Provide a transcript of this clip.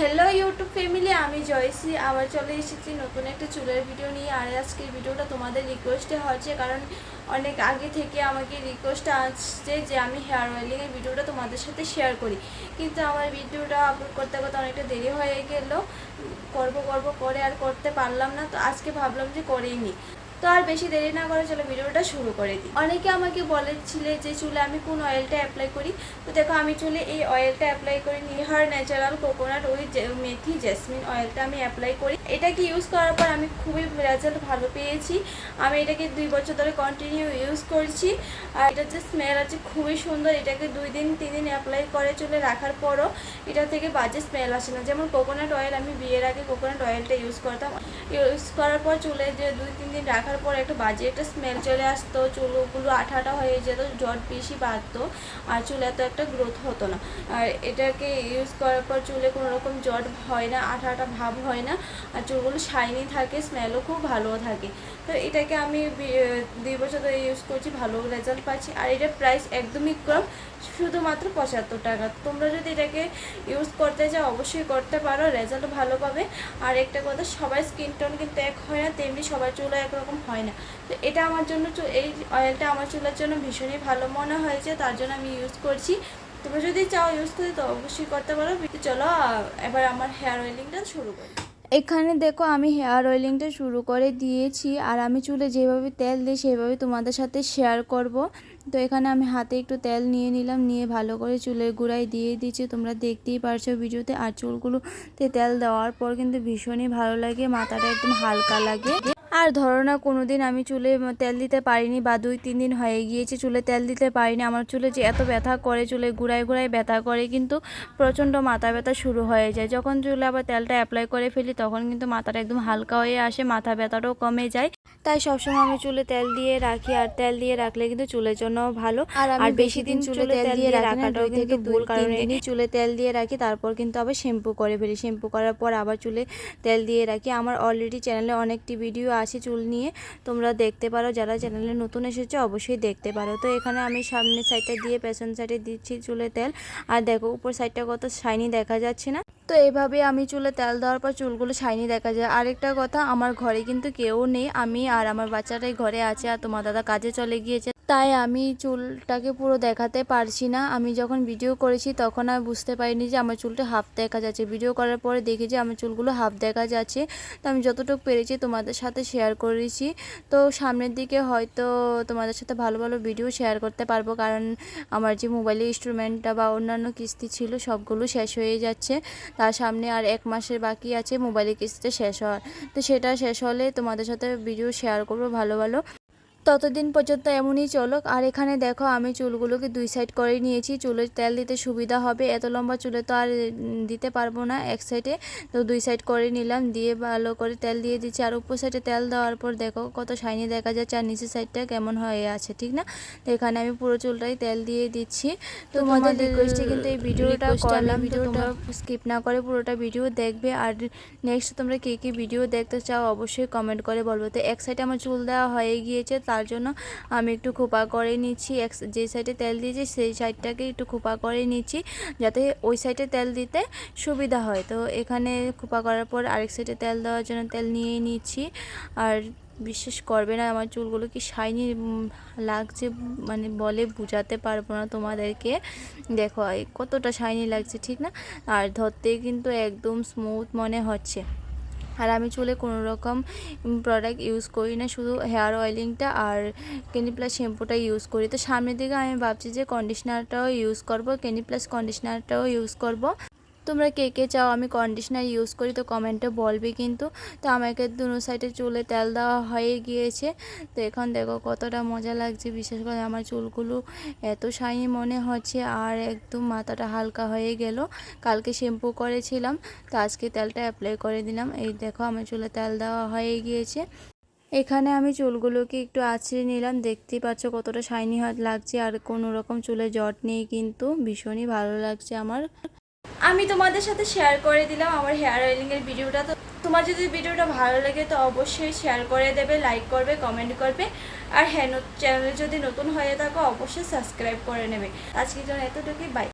Hello YouTube family আমি জয়সী আবার চলে এসেছি নতুন একটা চুলের ভিডিও নিয়ে। আর আজকের ভিডিওটা তোমাদের রিকোয়েস্টে হচ্ছে, কারণ অনেক আগে থেকে আমাকে রিকোয়েস্ট আসছে যে আমি হেয়ার অয়েলিংয়ের ভিডিওটা তোমাদের সাথে শেয়ার করি। কিন্তু আমার ভিডিওটা আপলোড করতে করতে অনেকটা দেরি হয়ে গেল। করব করব, করে আর করতে পারলাম না। তো আজকে ভাবলাম যে করেই নি। তো আর বেশি দেরি না করে চলো ভিডিওটা শুরু করে দিই। অনেকে আমাকে বলেছিলে যে চুলে আমি কোন অয়েলটা অ্যাপ্লাই করি। তো দেখো আমি চুলে এই অয়েলটা অ্যাপ্লাই করি নিহার ন্যাচারাল কোকোনাট ওই মেথি জেসমিন অয়েলটা আমি অ্যাপ্লাই করি। এটাকে ইউজ করার পর আমি খুবই রেজাল্ট ভালো পেয়েছি। আমি এটাকে দুই বছর ধরে কন্টিনিউ ইউজ করছি। আর এটার যে স্মেল আছে খুবই সুন্দর। এটাকে দুই দিন, তিন দিন অ্যাপ্লাই করে চুলে রাখার পরও এটা থেকে বাজে স্মেল আসে না। যেমন কোকোনাট অয়েল আমি বিয়ের আগে কোকোনাট অয়েলটা ইউজ করতাম। ইউজ করার পর চুলে যে দুই, তিন দিন রাখার পর একটা বাজে একটা স্মেল চলে আসতো, চুলগুলো আঠাটা আঠা হয়ে যেত জট বেশি বাড়তো, আর চুল এত একটা গ্রোথ হতো না। আর এটাকে ইউজ করার পর চুলে কোনো রকম জট হয় না আঠা আঠা ভাব হয় না, আর চুলগুলো শাইনি থাকে স্মেলও খুব ভালো থাকে। তো এটাকে আমি দুই বছর ধরে ইউজ করছি, ভালো রেজাল্ট পাচ্ছি। আর এটার প্রাইস একদমই কম, শুধুমাত্র পঁচাত্তর টাকা। তোমরা যদি এটাকে ইউজ করতে চাও, অবশ্যই করতে পারো রেজাল্ট ভালো পাবে। আর একটা কথা সবাই স্কিন টোন কিন্তু এক হয় না, তেমনি সবার চুলও একরকম হয় না। তো এটা আমার জন্য এই অয়েলটা আমার চুলের জন্য ভীষণই ভালো মনে হয়েছে, তার জন্য আমি ইউজ করছি। তোমরা যদি চাও ইউজ করতে, তো অবশ্যই করতে পারো। চলো এবার আমার হেয়ার অয়েলিংটা শুরু করি। এখানে দেখো আমি হেয়ার অয়েলিংটা শুরু করে দিয়েছি, আর আমি চুলে যেভাবে তেল দিই সেভাবে তোমাদের সাথে শেয়ার করব। তো এখানে আমি হাতে একটু তেল নিয়ে নিলাম, নিয়ে ভালো করে চুলের গুঁড়ায় দিয়ে দিচ্ছি তোমরা দেখতেই পারছ ভিডিওতে, আর চুলগুলোতে তেল দেওয়ার পর কিন্তু ভীষণই ভালো লাগে, মাথাটা একদম হালকা লাগে। আর ধরো না কোনো দিন আমি চুলে তেল দিতে পারিনি বা দুই তিন দিন হয়ে গিয়েছে চুলে তেল দিতে পারিনি আমার চুলে যে এত ব্যথা করে চুলে গুড়ায় গুড়ায় ব্যথা করে কিন্তু প্রচণ্ড মাথা ব্যথা শুরু হয়ে যায়। যখন চুলে আবার তেলটা অ্যাপ্লাই করে ফেলি তখন কিন্তু মাথাটা একদম হালকা হয়ে আসে মাথা ব্যথাটাও কমে যায়। তাই সবসময় আমি চুলে তেল দিয়ে রাখি আর তেল দিয়ে রাখলে কিন্তু চুলের জন্য ভালো। আর বেশি দিন চুলে তেল দিয়ে রাখাটাও কিন্তু ভুল কারণ চুলে তেল দিয়ে রাখি তারপর কিন্তু আবার শ্যাম্পু করে ফেলি। শ্যাম্পু করার পর আবার চুলে তেল দিয়ে রাখি। আমার অলরেডি চ্যানেলে অনেকটি ভিডিও আছে চুল নিয়ে তোমরা দেখতে পারো, যারা চ্যানেলে নতুন এসেছে অবশ্যই দেখতে পারো। তো এখানে আমি সামনের সাইডটা দিয়ে পেছন সাইডে দিচ্ছি চুলে তেল। আর দেখো, উপর সাইডটা কত শাইনি দেখা যাচ্ছে না? তো এভাবে আমি চুলে তেল দেওয়ার পর চুলগুলো শাইনি দেখা যায়। আরেকটা কথা, আমার ঘরে কিন্তু কেউ নেই। আমি আর আমার বাচ্চাটাই ঘরে আছে আর তোমার দাদা কাজে চলে গিয়েছে। তাই আমি চুলটাকে পুরো দেখাতে পারছি না। আমি যখন ভিডিও করেছি তখন আর বুঝতে পারিনি যে আমার চুলটা হাফ দেখা যাচ্ছে। ভিডিও করার পরে দেখি যে আমার চুলগুলো হাফ দেখা যাচ্ছে। তো আমি যতটুকু পেরেছি তোমাদের সাথে শেয়ার করেছি। তো সামনের দিকে হয়তো তোমাদের সাথে ভালো ভালো ভিডিও শেয়ার করতে পারব। কারণ আমার যে মোবাইলের ইনস্ট্রুমেন্টটা বা অন্যান্য কিস্তি ছিল সবগুলো শেষ হয়ে যাচ্ছে। তার সামনে আর এক মাসের বাকি আছে মোবাইলের কিস্তিটা শেষ হওয়ার। তো সেটা শেষ হলে তোমাদের সাথে ভিডিও শেয়ার করব ভালো ভালো। ততদিন পর্যন্ত এমনই চলক। আর এখানে দেখো আমি চুলগুলোকে দুই সাইড করে নিয়েছি। চুলে তেল দিতে সুবিধা হবে। এত লম্বা চুলে তো আর দিতে পারব না এক সাইডে তো দুই সাইড করে নিলাম। দিয়ে ভালো করে তেল দিয়ে দিচ্ছি। আর উপর সাইডে তেল দেওয়ার পর দেখো কত শাইনি দেখা যাচ্ছে। আর নিচের সাইডটা কেমন হয়ে আছে ঠিক না? তো এখানে আমি পুরো চুলটাই তেল দিয়ে দিচ্ছি। তো তোমাদের রিকোয়েস্টে কিন্তু এই ভিডিওটা করলাম। ভিডিও তোমরা স্কিপ না করে পুরোটা ভিডিও দেখবে। আর নেক্সট তোমরা কী কী ভিডিও দেখতে চাও অবশ্যই কমেন্ট করে বলব। তো এক সাইডে আমার চুল দেওয়া হয়ে গিয়েছে। তার জন্য আমি একটু খোপা করে নিচ্ছি, এক যে সাইডে তেল দিয়েছি সেই সাইডটাকে একটু খোপা করে নিচ্ছি যাতে ওই সাইডে তেল দিতে সুবিধা হয়। তো এখানে খোপা করার পর আরেক সাইডে তেল দেওয়ার জন্য তেল নিয়ে নিচ্ছি। আর বিশ্বাস করবে না, আমার চুলগুলো কি শাইনি লাগছে মানে বলে বোঝাতে পারব না তোমাদেরকে। দেখো কতটা শাইনি লাগছে, ঠিক না? আর ধরতে কিন্তু একদম স্মুথ মনে হচ্ছে। আর আমি চুলে কোনো রকম প্রোডাক্ট ইউজ করি না, শুধু হেয়ার অয়েলিংটা আর ক্যান্ডি প্লাস শ্যাম্পুটা ইউজ করি। তো সামনের দিকে আমি ভাবছি যে কন্ডিশনারটাও ইউজ করব ক্যান্ডি প্লাস কন্ডিশনারটাও ইউজ করব। তোমরা কে কে চাও, আমি কন্ডিশনার ইউজ করি, তো কমেন্টে বলবে কিন্তু। তো আমাকে দুনো সাইডে চুলে তেল দেওয়া হয়ে গিয়েছে। তো এখন দেখো কতটা মজা লাগছে, বিশেষ করে আমার চুলগুলো এত শাইনি মনে হচ্ছে আর একদম মাথাটা হালকা হয়ে গেল। কালকে শ্যাম্পু করেছিলাম, তো আজকে তেলটা অ্যাপ্লাই করে দিলাম। এই দেখো আমার চুলে তেল দেওয়া হয়ে গিয়েছে। এখানে আমি চুলগুলোকে একটু আছড়ে নিলাম, দেখতেই পাচ্ছ কতটা শাইনি লাগছে। আর কোনো রকম চুলে জট নেই কিন্তু, ভীষণই ভালো লাগছে আমার। আমি তোমাদের সাথে শেয়ার করে দিলাম আমার হেয়ার অয়েলিংয়ের ভিডিওটা। তো তোমার যদি ভিডিওটা ভালো লাগে তো অবশ্যই শেয়ার করে দেবে লাইক করবে কমেন্ট করবে। আর হ্যাঁ চ্যানেলে যদি নতুন হয়ে থাকো, অবশ্যই সাবস্ক্রাইব করে নেবে। আজকের জন্য এতটুকুই বাই